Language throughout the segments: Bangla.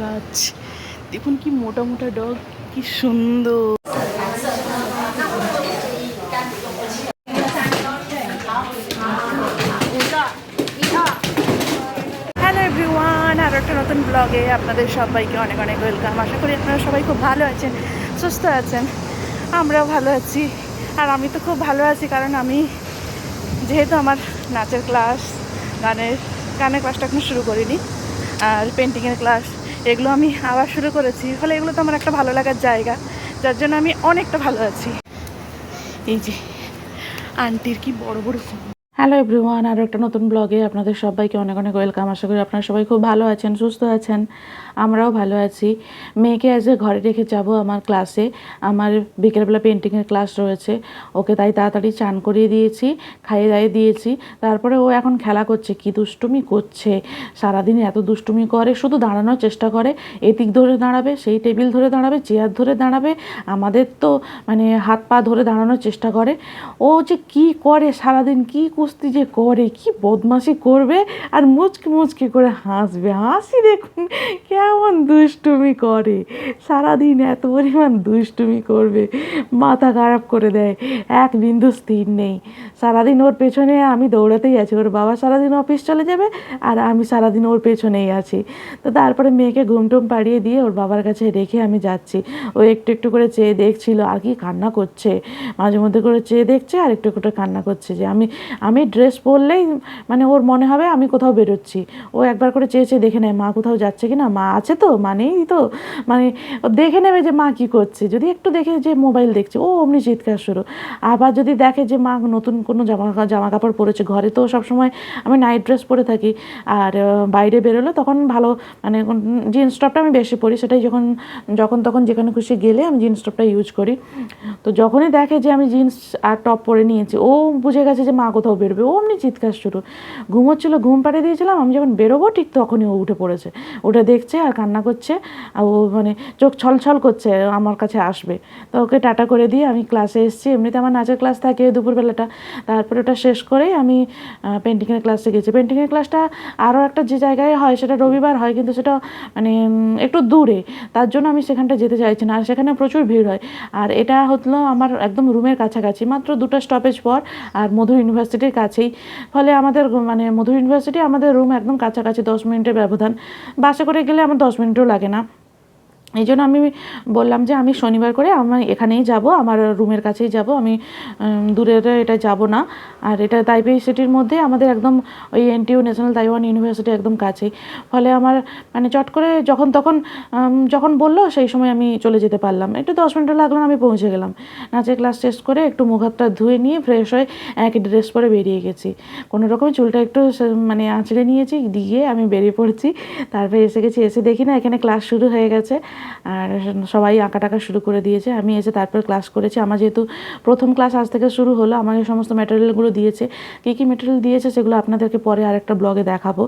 গাছ। দেখুন কি মোটা মোটা ডগ, কি সুন্দর। আর একটা নতুন ব্লগে আপনাদের সবাইকে অনেক অনেক ওয়েলকাম আশা করি আপনারা সবাই খুব ভালো আছেন, সুস্থ আছেন। আমরাও ভালো আছি। আর আমি তো খুব ভালো আছি, কারণ আমি যেহেতু আমার নাচের ক্লাস গানের গানের ক্লাসটা এখনও শুরু করিনি। আর পেন্টিংয়ের ক্লাস এগুলো আমি আবার শুরু করেছি। ফলে এগুলো তো আমার একটা ভালো লাগার জায়গা, যার জন্য আমি অনেকটা ভালো আছি। এই যে, আন্টির কি বড় বড় হ্যালো এভরিওয়ান আরও একটা নতুন ব্লগে আপনাদের সবাইকে অনেক অনেক ওয়েলকাম আশা করি আপনারা সবাই খুব ভালো আছেন, সুস্থ আছেন। আমরাও ভালো আছি। মেয়েকে আজ ঘরে রেখে যাব আমার ক্লাসে আমার বিকেলবেলা পেন্টিংয়ের ক্লাস রয়েছে। ওকে তাই তাড়াতাড়ি চান করিয়ে দিয়েছি, খাইয়ে দাইয়ে দিয়েছি। তারপরে ও এখন খেলা করছে, কি দুষ্টুমি করছে। সারাদিন এত দুষ্টুমি করে, শুধু দাঁড়ানোর চেষ্টা করে। এদিক ধরে দাঁড়াবে, সেই টেবিল ধরে দাঁড়াবে, চেয়ার ধরে দাঁড়াবে। আমাদের তো মানে হাত পা ধরে দাঁড়ানোর চেষ্টা করে। ও যে কি করে সারাদিন, কি কুস্তি যে করে, কি বদমাশি করবে। আর মুচকি মুচকি করে হাসবে। হাসি দেখুন, কেমন দুষ্টুমি করে। সারাদিন এত পরিমাণ দুষ্টুমি করবে। মাথা খারাপ করে দেয়। এক বিন্দু স্থির নেই। সারাদিন ওর পেছনে আমি দৌড়াতেই আছি। ওর বাবা সারাদিন অফিস চলে যাবে আর আমি সারাদিন ওর পেছনেই আছি। তো তারপরে মেয়েকে ঘুম টুম পাড়িয়ে দিয়ে ওর বাবার কাছে রেখে আমি যাচ্ছি। ও একটু একটু করে চেয়ে দেখছিল আর কি কান্না করছে। মাঝে মধ্যে করে চেয়ে দেখছে আর একটু একটু কান্না করছে যে আমি আমি ড্রেস পরলেই মানে ওর মনে হবে আমি কোথাও বেরোচ্ছি। ও একবার করে চেয়ে চেয়ে দেখে নেয়, মা কোথাও যাচ্ছে কি না মা আছে তো, মানেই তো মানে দেখে নেবে যে মা কি করছে। যদি একটু দেখে যে মোবাইল দেখছে, ও অমনি চিৎকার শুরু। আবার যদি দেখে যে মা নতুন কোনো জামা জামা কাপড় পরেছে ঘরে, তো সবসময় আমি নাইট ড্রেস পরে থাকি। আর বাইরে বেরোলে তখন ভালো মানে জিন্স টপটা আমি বেশি পরি। সেটাই যখন যখন তখন যেখানে খুশি গেলে আমি জিন্স টপটা ইউজ করি। তো যখনই দেখে যে আমি জিন্স আর টপ পরে নিয়েছি, ও বুঝে গেছে যে মা কোথাও বেরোবে। ও অমনি চিৎকার শুরু। ঘুমোচ্ছিল, ঘুম পাড়িয়ে দিয়েছিলাম, আমি যখন বেরোবো ঠিক তখনই ও উঠে পড়েছে। ওটা দেখছে আর কান্না করছে, আর ও মানে চোখ ছলছল করছে, আমার কাছে আসবে। তো ওকে টাটা করে দিয়ে আমি ক্লাসে এসেছি। এমনিতে আমার নাচের ক্লাস থাকে দুপুরবেলাটা। তারপরে ওটা শেষ করেই আমি পেন্টিংয়ের ক্লাসে গেছি। পেন্টিংয়ের ক্লাসটা আরও একটা যে জায়গায় হয় সেটা রবিবার হয়, কিন্তু সেটা মানে একটু দূরে। তার জন্য আমি সেখানটা যেতে চাইছি না। আর সেখানে প্রচুর ভিড় হয়। আর এটা হলো আমার একদম রুমের কাছাকাছি, মাত্র দুটো স্টপেজ পর, আর মধুর ইউনিভার্সিটির কাছেই। ফলে আমাদের মানে মধুর ইউনিভার্সিটি আমাদের রুম একদম কাছাকাছি, দশ মিনিটের ব্যবধান। বাসে করে গেলে আমার দশ মিনিটও লাগে না। এই জন্য আমি বললাম যে আমি শনিবার করে আমি এখানেই যাব, আমার রুমের কাছেই যাব, আমি দূরের এটা যাব না। আর এটা তাইপেই সিটির মধ্যে আমাদের একদম ওই এনটিইউ ন্যাশনাল তাইওয়ান ইউনিভার্সিটি একদম কাছেই। ফলে আমার মানে চট করে যখন তখন যখন বলল সেই সময় আমি চলে যেতে পারলাম। একটু দশ মিনিট লাগল আমি পৌঁছে গেলাম। নাচের ক্লাস শেষ করে একটু মুখ হাতটা ধুয়ে নিয়ে ফ্রেশ হয়ে একই ড্রেস পরে বেরিয়ে গেছি। কোনো রকম চুলটা একটু মানে আঁচড়ে নিয়েছি, দিয়ে আমি বেরিয়ে পড়েছি। তারপরে এসে গেছি, এসে দেখি না এখানে ক্লাস শুরু হয়ে গেছে। আর সবাই আঁকা টাকা শুরু করে দিয়েছে। আমি এসে তারপর ক্লাস করেছি। আমার যেহেতু প্রথম ক্লাস আজ থেকে শুরু হলো আমাকে সমস্ত ম্যাটেরিয়ালগুলো দিয়েছে। কী কী ম্যাটেরিয়াল দিয়েছে সেগুলো আপনাদেরকে পরে আরেকটা ব্লগে দেখাবো।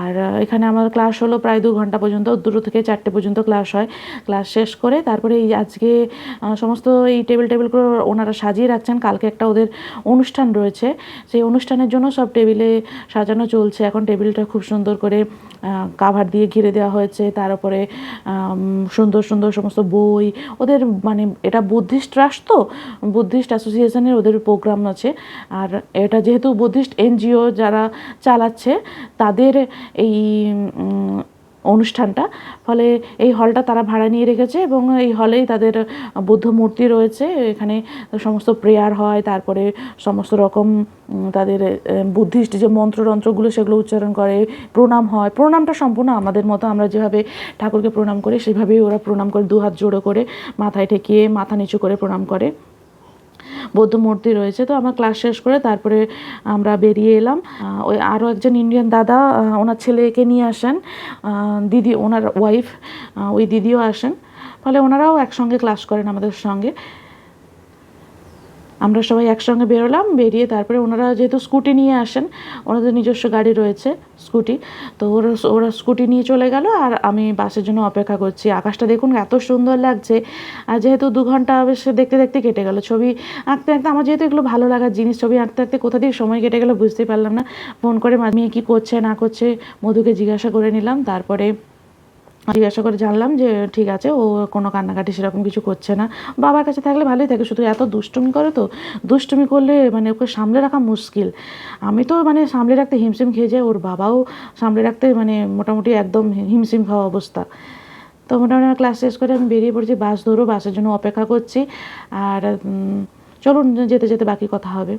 আর এখানে আমার ক্লাস হলো প্রায় দু ঘণ্টা পর্যন্ত দুটো থেকে চারটে পর্যন্ত ক্লাস হয়। ক্লাস শেষ করে তারপরে এই আজকে সমস্ত এই টেবিল টেবিলগুলো ওনারা সাজিয়ে রাখছেন। কালকে একটা ওদের অনুষ্ঠান রয়েছে। সেই অনুষ্ঠানের জন্য সব টেবিলে সাজানো চলছে। এখন টেবিলটা খুব সুন্দর করে কাভার দিয়ে ঘিরে দেওয়া হয়েছে। তার উপরে আম, সুন্দর সুন্দর সমস্ত বই, ওদের মানে এটা বুদ্ধিস্ট রাষ্ট্র, তো বুদ্ধিস্ট অ্যাসোসিয়েশনের ওদের প্রোগ্রাম আছে। আর এটা যেহেতু বুদ্ধিস্ট এনজিও যারা চালাচ্ছে, তাদের এই অনুষ্ঠানটা। ফলে এই হলটা তারা ভাড়া নিয়ে রেখেছে এবং এই হলেই তাদের বুদ্ধ মূর্তি রয়েছে। এখানে সমস্ত প্রেয়ার হয়, তারপরে সমস্ত রকম তাদের বুদ্ধিস্ট যে মন্ত্রতন্ত্রগুলো সেগুলো উচ্চারণ করে, প্রণাম হয়। প্রণামটা সম্পূর্ণ আমাদের মতো আমরা যেভাবে ঠাকুরকে প্রণাম করি, সেভাবেই ওরা প্রণাম করে দু হাত জোড়ো করে, মাথায় ঠেকিয়ে, মাথা নিচু করে প্রণাম করে। বৌদ্ধ মূর্তি রয়েছে, তো আমার ক্লাস শেষ করে তারপরে আমরা বেরিয়ে এলাম। ওই আরও একজন ইন্ডিয়ান দাদা ওনার ছেলেকে নিয়ে আসেন। দিদি, ওনার ওয়াইফ ওই দিদিও আসেন। ফলে ওনারাও একসঙ্গে ক্লাস করেন আমাদের সঙ্গে। আমরা সবাই একসঙ্গে বেরোলাম, বেরিয়ে তারপরে ওনারা যেহেতু স্কুটি নিয়ে আসেন, ওনাদের নিজস্ব গাড়ি রয়েছে স্কুটি, তো ওরা ওরা স্কুটি নিয়ে চলে গেল আর আমি বাসের জন্য অপেক্ষা করছি। আকাশটা দেখুন এত সুন্দর লাগছে আর যেহেতু দু ঘণ্টা বেশ দেখতে দেখতে কেটে গেল, ছবি আঁকতে আঁকতে আমার যেহেতু এগুলো ভালো লাগার জিনিস, ছবি আঁকতে আঁকতে কোথা দিয়ে সময় কেটে গেলো বুঝতেই পারলাম না। ফোন করে মেয়ে কী করছে, না করছে, মধুকে জিজ্ঞাসা করে নিলাম, তারপরে জিজ্ঞাসা করে জানলাম যে, ঠিক আছে, ও কোনো কান্নাকাটি সেরকম কিছু করছে না। বাবার কাছে থাকলে ভালোই থাকে, শুধু এত দুষ্টুমি করে তো? দুষ্টুমি করলে মানে ওকে সামলে রাখা মুশকিল। আমি তো মানে সামলে রাখতে হিমশিম খেয়ে যাই, ওর বাবাও সামলে রাখতে মানে মোটামুটি একদম হিমশিম খাওয়া অবস্থা। তো মোটামুটি আমার ক্লাস শেষ করে আমি বেরিয়ে পড়েছি, বাস ধরো, বাসের জন্য অপেক্ষা করছি। আর চলুন যেতে যেতে বাকি কথা হবে।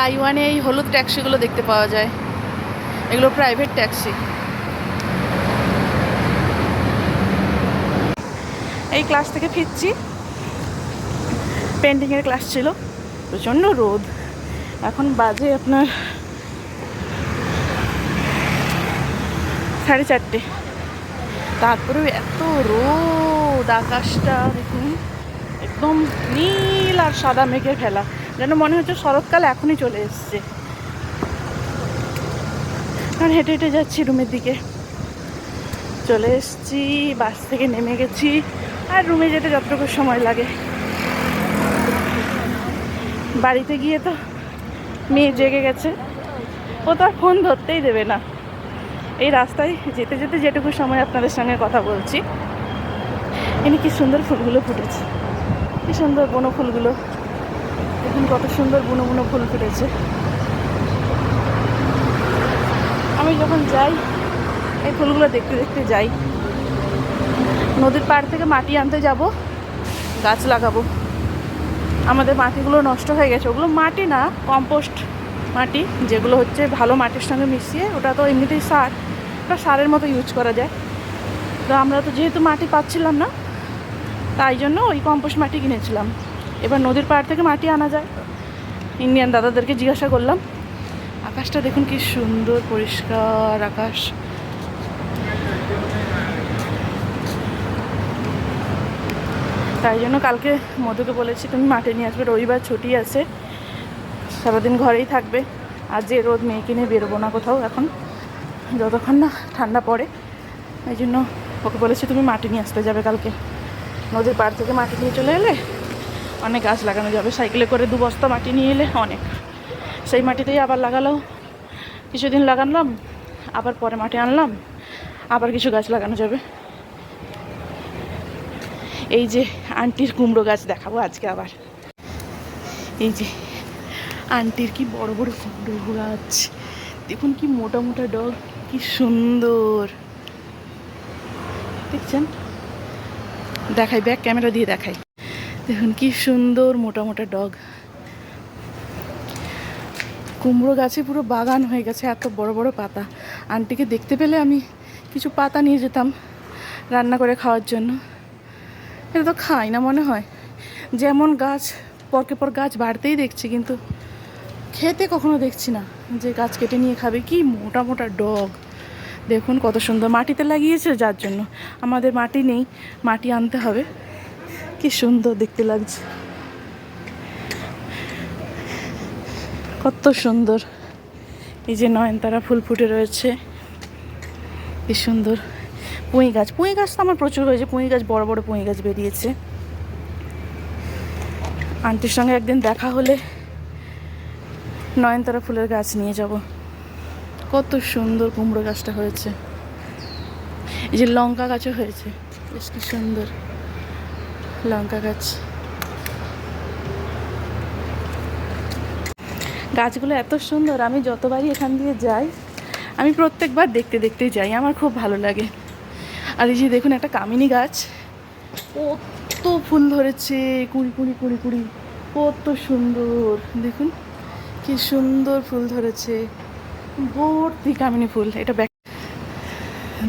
তাইওয়ানে এই হলুদ ট্যাক্সিগুলো দেখতে পাওয়া যায়। এগুলো প্রাইভেট ট্যাক্সি। এই ক্লাস থেকে ফিরছি। পেন্টিংয়ের ক্লাস ছিল। প্রচণ্ড রোদ। এখন বাজে আপনার সাড়ে চারটে। তারপরেও এত রোদ আকাশটা, দেখুন। একদম নীল আর সাদা মেঘে ফেলা। যেন মনে হচ্ছে শরৎকাল এখনই চলে এসছে। কারণ হেঁটে হেঁটে যাচ্ছি রুমের দিকে। চলে এসছি, বাস থেকে নেমে গেছি, আর রুমে যেতে যতটুকু সময় লাগে। বাড়িতে গিয়ে তো মেয়ে জেগে গেছে। ও তো আর ফোন ধরতেই দেবে না। এই রাস্তায় যেতে যেতে যেটুকু সময় আপনাদের সঙ্গে কথা বলছি। এনে কি সুন্দর ফুলগুলো ফুটেছে। কি সুন্দর বনো ফুলগুলো দেখুন কত সুন্দর বুনো বুনো ফুল ফুটেছে। আমি যখন যাই, এই ফুলগুলো দেখতে দেখতে যাই। নদীর পাড় থেকে মাটি আনতে যাব, গাছ লাগাবো। আমাদের মাটিগুলো নষ্ট হয়ে গেছে। ওগুলো মাটি না, কম্পোস্ট মাটি, যেগুলো হচ্ছে ভালো মাটির সঙ্গে মিশিয়ে ওটা তো এমনিতেই সার। ওটা সারের মতো ইউজ করা যায়। তো আমরা তো যেহেতু মাটি পাচ্ছিলাম না, তাই জন্য ওই কম্পোস্ট মাটি কিনেছিলাম। এবার নদীর পাড় থেকে মাটি আনা যায়। ইন্ডিয়ান দাদাদেরকে জিজ্ঞাসা করলাম, আকাশটা দেখুন কি সুন্দর, পরিষ্কার আকাশ। তাই জন্য কালকে মধুকে বলেছি, তুমি মাঠে নিয়ে আসবে, রবিবার ছুটি আছে। সারাদিন ঘরেই থাকবে। আর যে রোদ মেয়েকে নিয়ে বেরোবো না কোথাও এখন। যতক্ষণ না ঠান্ডা পড়ে এই জন্য ওকে বলেছি, তুমি মাটি নিয়ে আসতে যাবে কালকে। নদীর পাড় থেকে মাটি নিয়ে চলে এলে অনেক গাছ লাগানো যাবে। সাইকেলে করে দু বস্তা মাটি নিয়ে এলে অনেক। সেই মাটিতেই আবার লাগালো কিছুদিন লাগালাম, আবার পরে মাটি আনলাম, আবার কিছু গাছ লাগানো যাবে। এই যে আন্টির কুমড়ো গাছ দেখাবো আজকে আবার। এই যে আন্টির কি বড় বড় কুমড়ো গাছ। দেখুন কি মোটা মোটা ডগ, কি সুন্দর। দেখছেন? দেখাই, ব্যাক ক্যামেরা দিয়ে দেখাই। দেখুন, কি সুন্দর মোটা মোটা ডগ। কুমড়ো গাছে পুরো বাগান হয়ে গেছে, এত বড় বড় পাতা। আন্টিকে দেখতে পেলে আমি কিছু পাতা নিয়ে যেতাম রান্না করে খাওয়ার জন্য। এটা তো খাই না মনে হয়। যেমন গাছ, পরকে পর গাছ বাড়তেই দেখছি, কিন্তু খেতে কখনো দেখছি না যে গাছ কেটে নিয়ে খাবে। কি মোটা মোটা ডগ। দেখুন কত সুন্দর মাটিতে লাগিয়েছে, যার জন্য। আমাদের মাটি নেই, মাটি আনতে হবে। কি সুন্দর দেখতে লাগছে। কত সুন্দর। এই যে নয়নতারা ফুল ফুটে রয়েছে। কি সুন্দর। পুঁই গাছ। পুঁই গাছ তো আমার প্রচুর হয়েছে। পুঁই গাছ, বড় বড় পুঁই গাছ বেরিয়েছে। আন্টির সঙ্গে একদিন দেখা হলে নয়নতারা ফুলের গাছ নিয়ে যাব। কত সুন্দর কুমড়ো গাছটা হয়েছে। এই যে লঙ্কা গাছও হয়েছে। বেশ কি সুন্দর। লঙ্কা গাছ। গাছগুলো এত সুন্দর, আমি যতবারই এখান দিয়ে যাই, আমি প্রত্যেকবার দেখতে দেখতে যাই, আমার খুব ভালো লাগে। আর এই যে দেখুন একটা কামিনী গাছ, কত ফুল ধরেছে, কুড়ি কুড়ি কুড়ি কুড়ি, কত সুন্দর। দেখুন, কি সুন্দর ফুল ধরেছে, ভর্তি কামিনী ফুল, এটা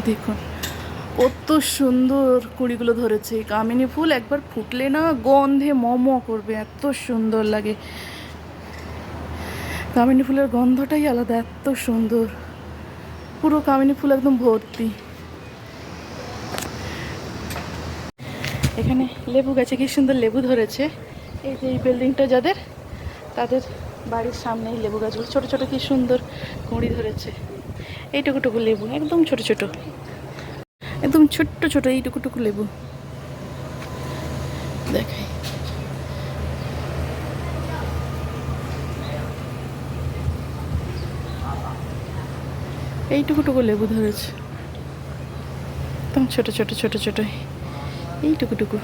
দেখুন। কত সুন্দর কুড়িগুলো ধরেছে। কামিনী ফুল একবার ফুটলে না গন্ধে মম করবে, এত সুন্দর লাগে। কামিনী ফুলের গন্ধটাই আলাদা, এত সুন্দর। পুরো কামিনী ফুল একদম ভর্তি। এখানে লেবু গাছে কি সুন্দর লেবু ধরেছে। এই যে এই বিল্ডিংটা যাদের, তাদের বাড়ির সামনেই লেবু গাছগুলো। ছোটো ছোটো কি সুন্দর কুঁড়ি ধরেছে। এইটুকু টুকু লেবু, একদম ছোট ছোট। একদম ছোট্ট ছোট এইটুকু টুকু লেবু। দেখাই। এইটুকু টুকু লেবু ধরেছে। একদম ছোট ছোট ছোট ছোট, এইটুকু টুকু।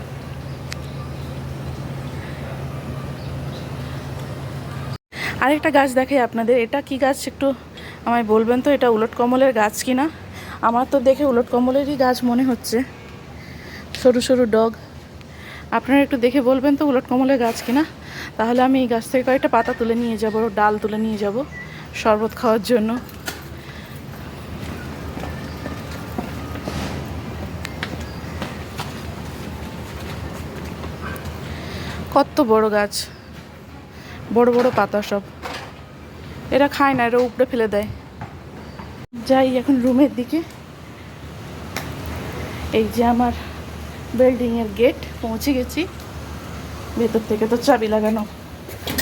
আরেকটা গাছ দেখাই আপনাদের। এটা কি গাছ একটু আমায় বলবেন তো? এটা উলট কমলের গাছ কিনা? আমার তো দেখে উলট কমলেরই গাছ মনে হচ্ছে। সরু সরু ডগ। আপনারা একটু দেখে বলবেন তো উলট কমলের গাছ কিনা? তাহলে আমি এই গাছ থেকে কয়েকটা পাতা তুলে নিয়ে যাব ডাল তুলে নিয়ে যাব শরবত খাওয়ার জন্য। কত বড় গাছ। বড় বড় পাতা সব। এরা খায় না, এরা উপড়ে ফেলে দেয়। যাই এখন রুমের দিকে। এই যে আমার বিল্ডিংয়ের গেট, পৌঁছে গেছি। ভেতর থেকে তো চাবি লাগানো।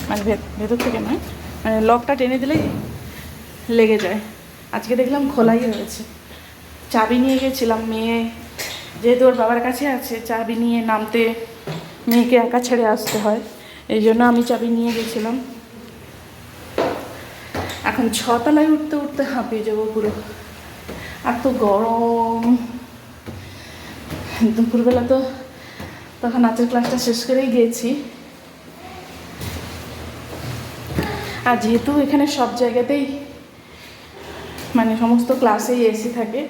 মানে ভেতর থেকে নয় মানে লকটা টেনে দিলেই লেগে যায়। আজকে দেখলাম খোলাই হয়েছে। চাবি নিয়ে গেছিলাম মেয়ে। যেহেতু ওর বাবার কাছে আছে, চাবি নিয়ে নামতে মেয়েকে একা ছেড়ে আসতে হয়। এই জন্য আমি চাবি নিয়ে গেছিলাম। এখন ছতলায় উঠতে উঠতে হাঁপিয়ে যাব পুরো। এত গরম। দুপুরবেলা তো তখন নাচের ক্লাসটা শেষ করেই গিয়েছি। আর যেহেতু এখানে সব জায়গাতেই মানে সমস্ত ক্লাসেই এসি থাকে,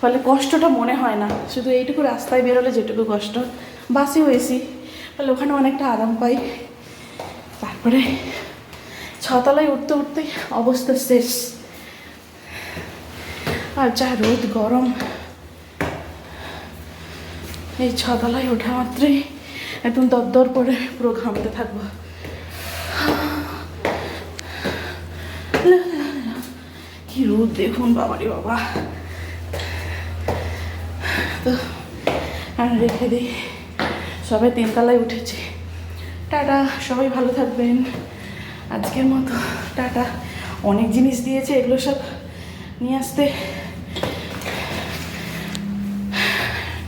ফলে কষ্টটা মনে হয় না। শুধু এইটুকু রাস্তায় বেরোলে যেটুকু কষ্ট। বাসেও এসি ফলে ওখানে অনেকটা আরাম পাই। তারপরে ছতলায় উঠতে উঠতেই অবস্থা শেষ। আর যা রোদ, গরম, এই ছতলায় ওঠা মাত্রই একদম দরদর করে পুরো ঘামতে থাকব। কি রোদ দেখুন, বাবারে বাবা। তো আর রেখে দিই। সবাই তিনতলায় উঠেছে। টাটা, সবাই ভালো থাকবেন। আজকের মতো টাটা। অনেক জিনিস দিয়েছে এগুলো সব নিয়ে আসতে।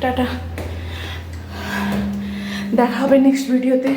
টাটা। দেখা হবে নেক্সট ভিডিওতে